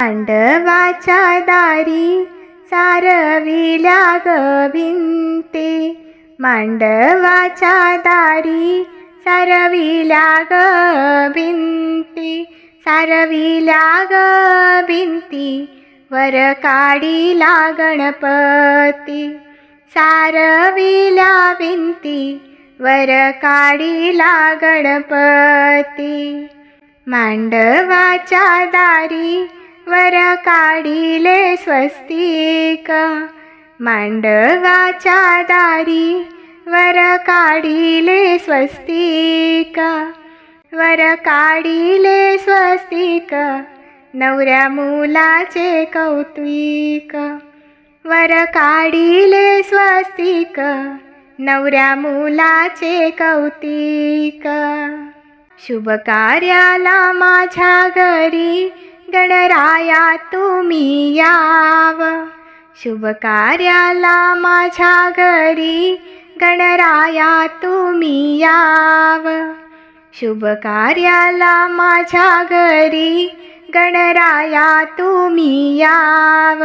पांडवाच्या दारी सारविल्या गविंते मांडवाच्या दारी सारविल्या गविंते सारविल्या गविंती वर काढीला गणपती. सारविल्या विंती वर काढीला गणपती. मांडवाच्या दारी वर काढिले स्वस्तिक. मांडवाच्या दारी वर काढिले स्वस्तिक. वर काढिले स्वस्तिक. नवऱ्या मुलाचे कौतुक. वर काढिले स्वस्तिक. नवऱ्या मुलाचे कौतिक. शुभ कार्याला माझ्या घरी गणराया तुम्ही याव। शुभ कार्याला माझ्या घरी गणराया तुम्ही याव। शुभ कार्याला माझ्या घरी गणराया तुम्ही याव।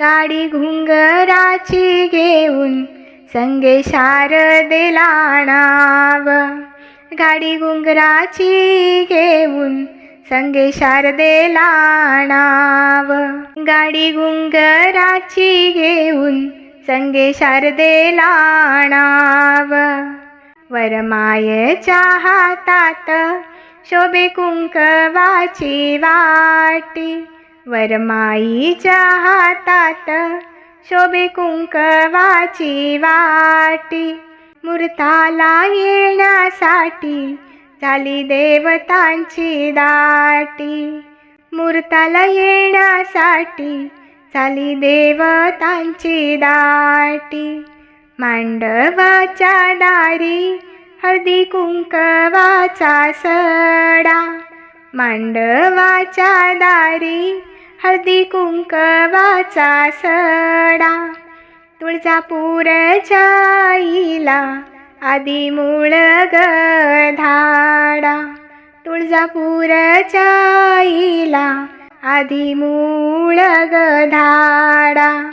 गाडी घुंगराची घेऊन संगे शारदेला आणाव गाडी घुंगराची घेऊन संगे शारदेला आणाव गाडी गुंगराची घेऊन संगे शारदेला आणाव वरमायच्या हातात शोभे कुंकवाची वाटी वरमाईच्या हातात शोभे कुंकवाची वाटी मूर्ताला येण्यासाठी झाली देवतांची दाटी मूर्ताला येण्यासाठी झाली देवतांची दाटी. मांडवाच्या दारी हळदी कुंकवाचा सडा. मांडवाच्या दारी हळदी कुंकवाचा सडा. तुळजापूरच्या आईला आदी मूळ धाडा. तुळजापूरच्या आईला आधी मूळ धाडा.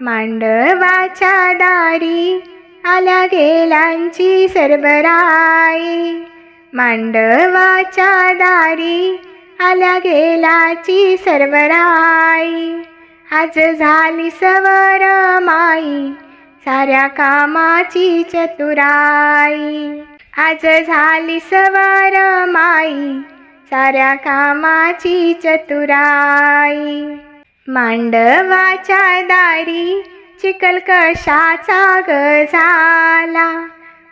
मांडवाच्या दारी आल्या गेलांची सरबराई. मांडवाच्या दारी आल्या गेलाची सरबराई. आज झाली सवर माई. साऱ्या कामाची चतुराई. आज झाली सवार माई साऱ्या कामाची चतुराई. मांडवाच्या दारी चिकल कशाचा ग झाला?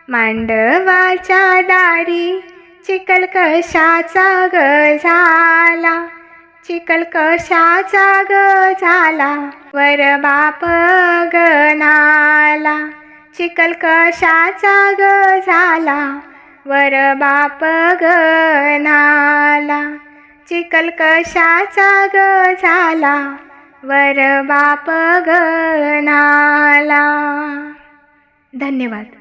मांडवाच्या दारी चिकल कशाचा ग झाला? चिकल कशाचा ग झाला? वर बाप गनाला चिकल कशाचा ग झाला? वर बाप गनाला चिकल कशाचा ग झाला? वर बाप गनाला धन्यवाद.